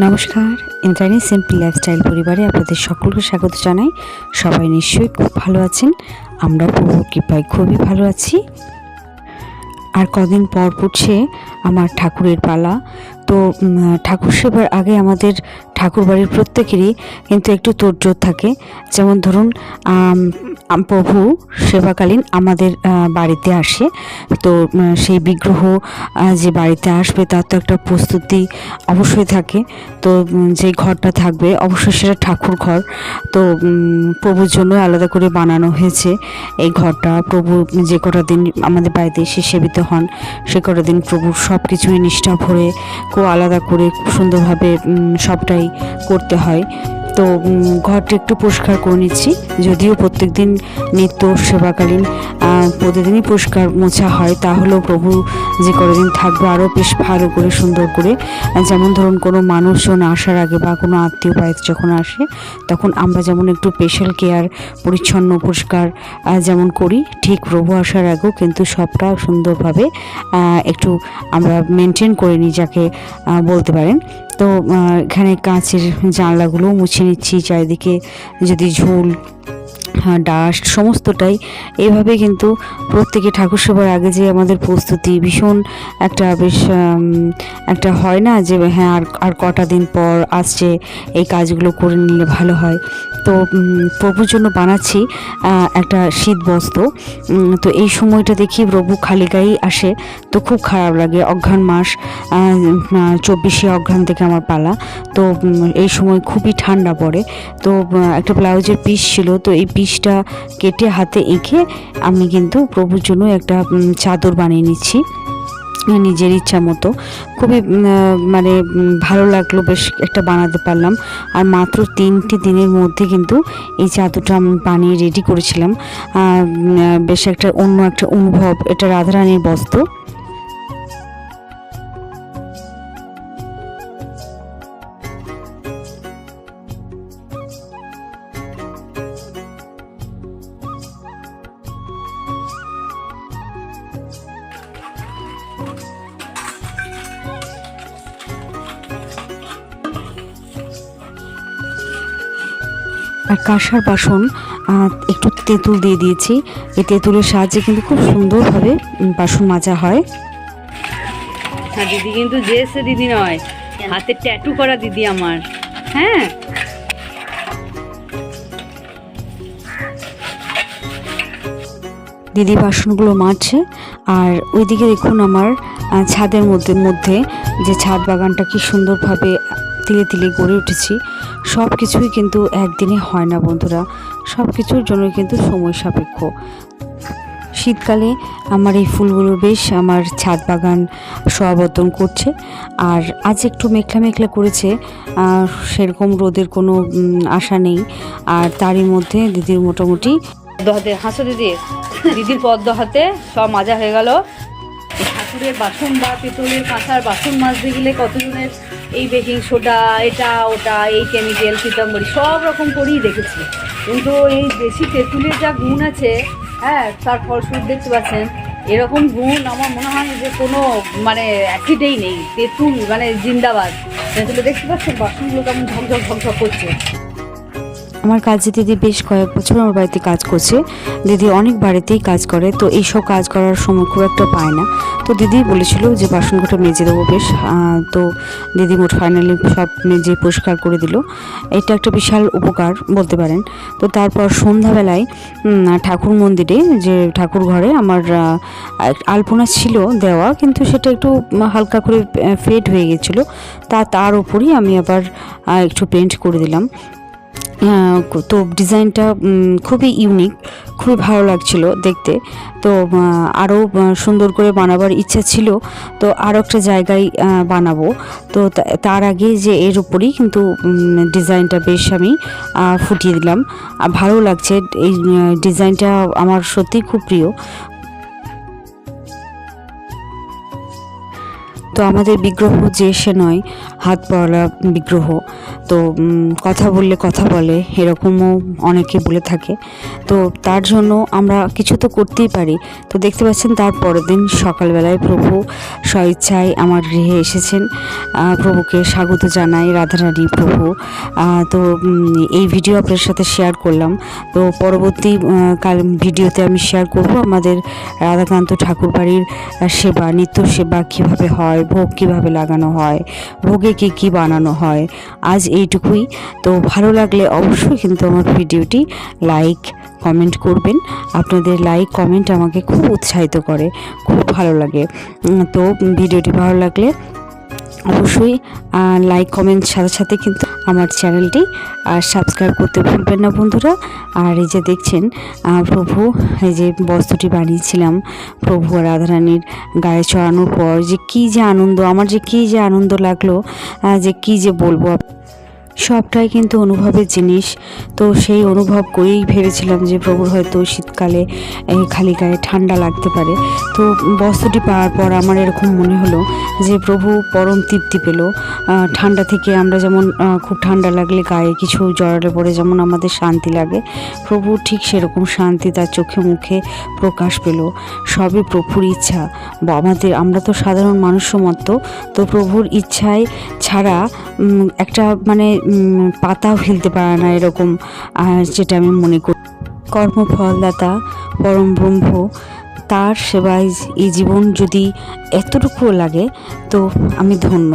নমস্কার Indrani simple lifestyle পরিবারে আপনাদের সকলকে স্বাগত জানাই। সবাই নিশ্চয়ই খুব ভালো আছেন আমরা প্রভুর কৃপায় খুবই ভালো আছি। আর কদিন পর পড়ছে আমার ঠাকুরের পালা। তো ঠাকুর সেবার আগে আমাদের ঠাকুর বাড়ির প্রত্যেকেরই কিন্তু একটু তোড়জোড় থাকে। যেমন ধরুন প্রভু সেবাকালীন আমাদের বাড়িতে আসে। তো সেই বিগ্রহ যে বাড়িতে আসবে তার তো একটা প্রস্তুতি অবশ্যই থাকে। তো যে ঘরটা থাকবে অবশ্যই সেটা ঠাকুর ঘর। তো প্রভুর জন্য আলাদা করে বানানো হয়েছে এই ঘরটা। প্রভু যে কটা দিন আমাদের বাড়িতে এসে সেবিত হন, সে কটা দিন প্রভুর সব কিছুই নিষ্ঠা ভরে খুব আলাদা করে খুব সুন্দরভাবে সবটাই করতে হয়। তো ঘরটা একটু পরিষ্কার করে নিচ্ছি। যদিও প্রত্যেক দিন নিত্য সেবাকালীন প্রতিদিনই পরিষ্কার মোছা হয়, তাহলেও প্রভু যে কদিন থাকবে আরও বেশ ভালো করে, সুন্দর করে যেমন ধরুন কোনো মানুষজন আসার আগে বা কোনো আত্মীয় বাড়িতে যখন আসে, তখন আমরা যেমন একটু স্পেশাল কেয়ার পরিচ্ছন্ন, পরিষ্কার যেমন করি, ঠিক প্রভু আসার আগেও কিন্তু সবটা সুন্দরভাবে একটু আমরা মেনটেন করে নিই যাকে বলতে পারেন। তো এখানে কাঁচের জানলাগুলো মুছে নিচ্ছি চারিদিকে যদি ঝুল ডাস্ট সমস্তটাই। এইভাবে কিন্তু প্রত্যেকে ঠাকুর সেবার আগে যে আমাদের প্রস্তুতি ভীষণ একটা বেশ একটা হয় না যে হ্যাঁ আর আর কটা দিন পর আসছে এই কাজগুলো করে নিলে ভালো হয়। তো প্রভুর জন্য বানাচ্ছি একটা শীত বস্ত্র। তো এই সময়টা দেখি প্রভু খালি গায়েই আসে, তো খুব খারাপ লাগে। অঘ্রাণ মাস চব্বিশে অঘ্রাণ থেকে আমার পালা। তো এই সময় খুবই ঠান্ডা পড়ে। তো একটা ব্লাউজের পিস ছিল, তো এই পিসটা কেটে হাতে এঁকে আমি কিন্তু প্রভুর জন্য একটা চাদর বানিয়ে নিচ্ছি নিজের ইচ্ছা মতো। খুবই মানে ভালো লাগল, বেশ একটা বানাতে পারলাম। আর মাত্র তিনটি দিনের মধ্যে কিন্তু এই চাদরটা আমি বানিয়ে রেডি করেছিলাম। বেশ একটা অন্য একটা অনুভব, এটা রাধারানীর বস্ত্র। আর কাঁসার বাসন একটু তেঁতুল দিয়ে দিয়েছি। এই তেঁতুলের সাহায্যে কিন্তু খুব সুন্দরভাবে বাসন মাজা হয়। হ্যাঁ দিদি কিন্তু যে সে দিদি নয় হাতে ট্যাটু করা দিদি আমার। হ্যাঁ? দিদি বাসনগুলো মাজছে। আর ওইদিকে দেখুন আমার ছাদের মধ্যে মধ্যে যে ছাদ বাগানটা কি সুন্দরভাবে তিলে তিলে গড়ে উঠেছি সব কিছুই কিন্তু একদিনে হয় না বন্ধুরা। সব কিছুর জন্য কিন্তু সময় সাপেক্ষ। শীতকালে আমার এই ফুলগুলো বেশ আমার ছাদ বাগান সমাবর্তন করছে। আর আজ একটু মেঘলা মেঘলা করেছে সেরকম রোদের কোনো আশা নেই। আর তারই মধ্যে দিদির মোটামুটি পদ্ম হাতে হাসো দিদি। দিদির পদ্ম হাতে সব মাজা হয়ে গেল। ঠাকুরের বাসন বা পেতলের কাঁসার বাসন মাজতে গেলে কতজনের এই বেকিং সোডা এটা, ওটা, এই কেমিক্যাল পিতাম্বরী সব রকম করেই দেখেছি। কিন্তু এই দেশি তেঁতুলের যা গুণ আছে হ্যাঁ তার ফলস্বরূপ দেখতে পাচ্ছেন, এরকম গুণ আমার মনে হয় যে কোনো মানে অ্যাসিডেই নেই। তেঁতুল মানে জিন্দাবাদ। তেঁতুলে দেখতে পাচ্ছেন বাসনগুলো কেমন ঝকঝক ঝকঝক করছে। আমার কাজে দিদি বেশ কয়েক বছর আমার বাড়িতে কাজ করছে। দিদি অনেক বাড়িতেই কাজ করে, তো এইসব কাজ করার সময় খুব একটা পায় না। তো দিদি বলেছিল যে বাসনগুলো মেজে দেবো বেশ। তো দিদি মোট ফাইনালি সব মেজে পরিষ্কার করে দিল। এটা একটা বিশাল উপকার বলতে পারেন। তো তারপর সন্ধ্যাবেলায় ঠাকুর মন্দিরে, যে ঠাকুর ঘরে আমার আলপনা ছিল দেওয়া, কিন্তু সেটা একটু হালকা করে ফেড হয়ে গেছিল। তা, তার উপরই আমি আবার একটু পেন্ট করে দিলাম। তো ডিজাইনটা খুবই ইউনিক খুবই ভালো লাগছিল দেখতে। তো আরও সুন্দর করে বানাবার ইচ্ছা ছিল, তো আরও একটা জায়গায় বানাবো। তো তার আগে যে এর উপরই কিন্তু ডিজাইনটা বেশ আমি ফুটিয়ে দিলাম। আর ভালো লাগছে, এই ডিজাইনটা আমার সত্যিই খুব প্রিয়। তো আমাদের বিগ্রহ যে সে নয়, হাত পড়া বিগ্রহ। তো কথা বললে কথা বলে, এরকমও অনেকে বলে থাকে। তো তার জন্য আমরা কিছু তো করতেই পারি। তো দেখতে পাচ্ছেন তার পরের দিন সকালবেলায় প্রভু স্বইচ্ছায় আমার গৃহে এসেছেন। প্রভুকে স্বাগত জানাই, রাধারানী প্রভু। তো এই ভিডিও আপনার সাথে শেয়ার করলাম। তো পরবর্তী কাল ভিডিওতে আমি শেয়ার করব আমাদের রাধাকান্ত ঠাকুর বাড়ির সেবা, নিত্য সেবা কীভাবে হয়, ভোগ কীভাবে লাগানো হয়, ভোগে কী কী বানানো হয়। আজ এইটুকুই। তো ভালো লাগলে অবশ্যই কিন্তু আমার ভিডিওটি লাইক, কমেন্ট করবেন। আপনাদের লাইক, কমেন্ট আমাকে খুব উৎসাহিত করে, খুব ভালো লাগে। তো ভিডিওটি ভালো লাগলে অবশ্যই লাইক, কমেন্ট সাথে সাথে কিন্তু আমার চ্যানেলটি আর সাবস্ক্রাইব করতে ভুলবেন না বন্ধুরা। আর এই যে দেখছেন প্রভু, এই যে বস্ত্রটি বানিয়েছিলাম, প্রভু আর রাধারানীর গায়ে চড়ানোর পর যে কী যে আনন্দ, আমার যে কী যে আনন্দ লাগল যে কী যে বলব সবটাই কিন্তু অনুভবের জিনিস। তো সেই অনুভব করেই ভেবেছিলাম যে প্রভুর হয়তো শীতকালে খালি গায়ে ঠান্ডা লাগতে পারে। তো বস্ত্রটি পাওয়ার পর আমার এরকম মনে হলো যে প্রভু পরম তৃপ্তি পেল। ঠান্ডা থেকে আমরা যেমন খুব ঠান্ডা লাগলে গায়ে কিছু জড়ালে পরে যেমন আমাদের শান্তি লাগে, প্রভু ঠিক সেরকম শান্তি তার চোখে মুখে প্রকাশ পেল। সবই প্রভুর ইচ্ছা। আমাদের আমরা তো সাধারণ মানুষের মতো তো প্রভুর ইচ্ছায় ছাড়া একটা মানে পাতাও ফেলতে পারে না এরকম যেটা আমি মনে করি। কর্মফলদাতা পরম ব্রহ্ম, তার সেবায় এই জীবন যদি এতটুকুও লাগে, তো আমি ধন্য।